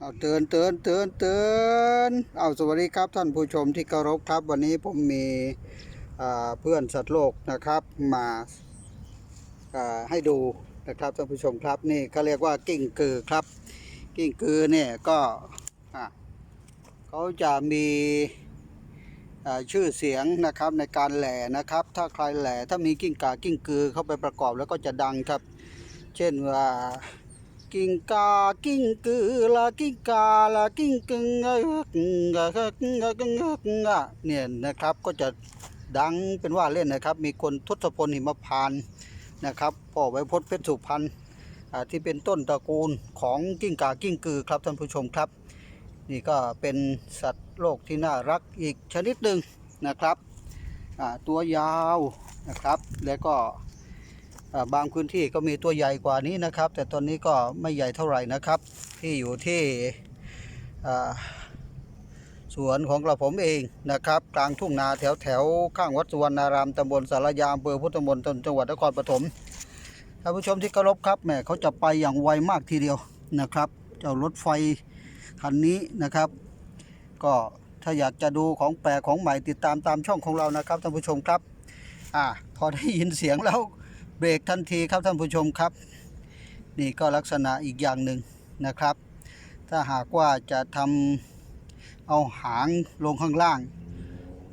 เอาเตือนเตือนเตือนเตือนเอาสวัสดีครับท่านผู้ชมที่เคารพครับ วันนี้ผมมีเพื่อนสัตว์โลกนะครับมาาให้ดูนะครับท่านผู้ชมครับนี่เขาเรียกว่ากิ้งกือครับ กิ้งกือเนี่ยก็เขาจะมีชื่อเสียงนะครับในการแหล่นะครับ ถ้าใครแหล่ถ้ามีกิ้งกากิ้งกือเข้าไปประกอบแล้วก็จะดังครับ เช่นว่า กิ้งกากิ้งกือละกิ้งกาละกิ้งกึงเอ้ยกึงกะกะกึงกะกึงกะกึงอะเนี่ยนะครับก็จะดังเป็นว่าเล่นนะครับ มีคนทศพลหิมพานนะครับพ่อไว้พจน์เพชรสุพรรณที่เป็นต้นตระกูลของกิ้งกากิ้งกือครับท่านผู้ชมครับ นี่ก็เป็นสัตว์โลกที่น่ารักอีกชนิดหนึ่งนะครับตัวยาวนะครับแล้วก็ บางพื้นที่ก็มีตัวใหญ่กว่านี้นะครับ แต่ตอนนี้ก็ไม่ใหญ่เท่าไหร่นะครับ ที่อยู่ที่สวนของกระผมเองนะครับ กลางทุ่งนาแถวแถวข้างวัดสุวรรณารามตำบลสารยามอำเภอพุทธมณฑลจังหวัดนครปฐมท่านผู้ชมที่เคารพครับแหมเขาจะไปอย่างไวมากทีเดียวนะครับ เจ้ารถไฟคันนี้นะครับ ก็ถ้าอยากจะดูของแปลกของใหม่ติดตามตามช่องของเรานะครับท่านผู้ชมครับอ่าพอได้ยินเสียงแล้ว เบรกทันทีครับท่านผู้ชมครับ นี่ก็ลักษณะอีกอย่างหนึ่งนะครับ ถ้าหากว่าจะทำเอาหางลงข้างล่าง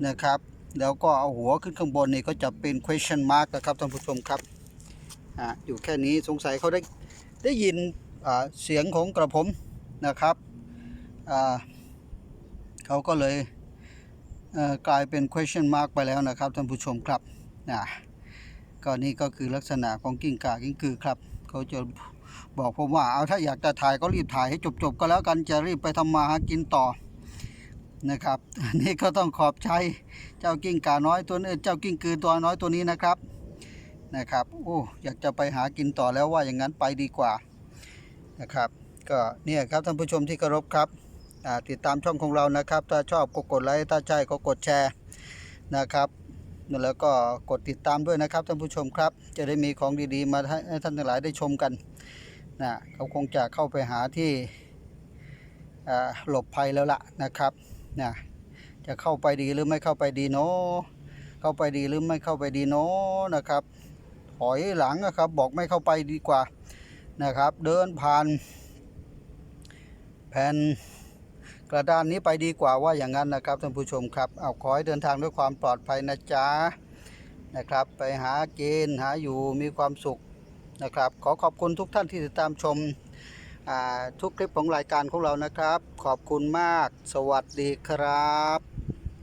นะครับ แล้วก็เอาหัวขึ้นข้างบนนี่ก็จะเป็น question mark นะครับท่านผู้ชมครับอ่าอยู่แค่นี้สงสัยเขาได้ได้ยินเสียงของกระผมนะครับเขาก็เลยเกลายเป็น question mark ไปแล้วนะครับท่านผู้ชมครับนะ ก็นี่ก็คือลักษณะของกิ้งก่ากิ้งกือครับเขาจะบอกผมว่าเอาถ้าอยากจะถ่ายก็รีบถ่ายให้จบๆก็แล้วกันจะรีบไปทำมาหากินต่อนะครับอันนี้ก็ต้องขอบใจเจ้ากิ้งก่าน้อยตัวนี้เจ้ากิ้งกือตัวน้อยตัวนี้นะครับนะครับโอ้อยากจะไปหากินต่อแล้วว่าอย่างนั้นไปดีกว่านะครับ ก็เนี่ยครับท่านผู้ชมที่เคารพครับติดตามช่องของเรานะครับ ถ้าชอบก็กดไลค์ถ้าใช่ก็กดแชร์นะครับ นั่นแล้วก็กดติดตามด้วยนะครับท่านผู้ชมครับ จะได้มีของดีๆ มาให้ท่านทั้งหลายได้ชมกันนะเขาคงจะเข้าไปหาที่หลบภัยแล้วล่ะนะครับนะจะเข้าไปดีหรือไม่เข้าไปดีเนาะเข้าไปดีหรือไม่เข้าไปดีเนาะนะครับถอยหลังนะครับบอกไม่เข้าไปดีกว่านะครับ เดินผ่านแผ่น กระดานนี้ไปดีกว่าว่าอย่างนั้นนะครับท่านผู้ชมครับเอาขอให้เดินทางด้วยความปลอดภัยนะจ๊ะนะครับไปหากินหาอยู่มีความสุขนะครับ ขอขอบคุณทุกท่านที่ติดตามชมทุกคลิปของรายการของเรานะครับ ขอบคุณมาก สวัสดีครับ